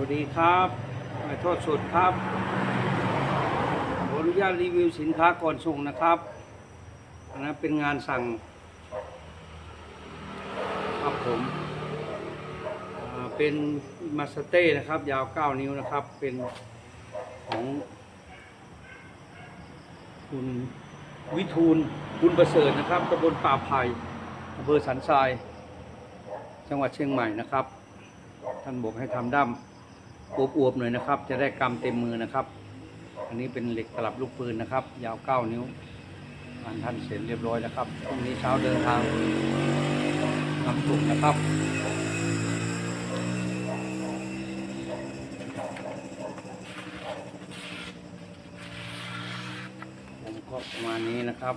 วัสดีครับขอโทษสุดครับขออนุญาตรีวิวสินค้าก่อนส่งนะครับอันนั้นเป็นงานสั่ง ครับผมเป็นมาสเต้นะครับ ยาว 9 นิ้วนะครับ เป็นของคุณวิทูลบุญประเสริฐนะครับตำบลป่าไผ่อำเภอสันทราย จังหวัดเชียงใหม่นะครับ ท่านบอกให้ทำด้าม อวบๆหน่อยนะครับ จะได้กำเต็มมือนะครับ อันนี้เป็นเหล็กตลับลูกปืนนะครับ ยาว9นิ้วงานท่านเสร็จเรียบร้อยแล้วครับพรุ่งนี้เช้าเดินทางนำส่งนะครับผมก็ประมาณนี้นะครับ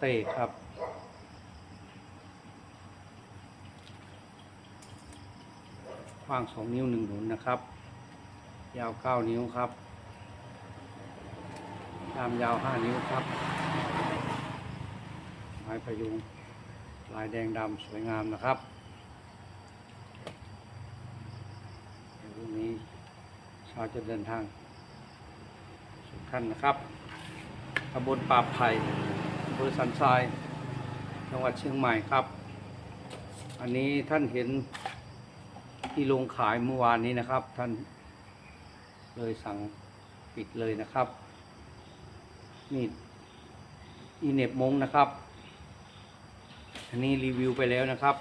เต้ครับ กว้างสองนิ้วหนึ่งหนุนนะครับ ยาวเก้านิ้วครับตามยาวห้านิ้วครับ ไม้พยุง ลายแดงดำสวยงามนะครับพรุ่งนี้ช้าจะเดินทางสุดขั้นนะครับตำบลป่าไผ่ำเภอสันทราย จังหวัดเชียงใหม่ครับ อันนี้ท่านเห็นที่ลงขายเมื่อวานนี้นะครับ ท่านเลยสั่งปิดเลยนะครับนี่อีเน็บมงนะครับ อันนี้รีวิวไปแล้วนะครับ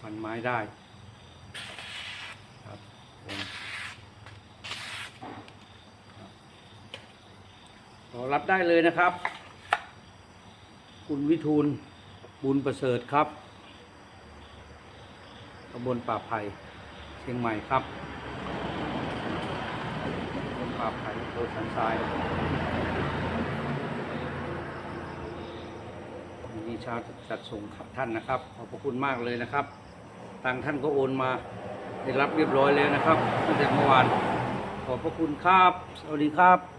ฟันไม้ได้ครับรอรับได้เลยนะครับ คุณวิทูลบุญประเสริฐครับตำบลป่าไผ่เชียงใหม่ครับตำบลป่าไผ่อำเภอสันทรายวันนี้เช้าจัดส่งท่านนะครับ ขอบพระคุณมากเลยนะครับตังท่านก็โอนมาได้รับเรียบร้อยแล้วนะครับตั้งแต่เมื่อวานขอบพระคุณครับ สวัสดีครับ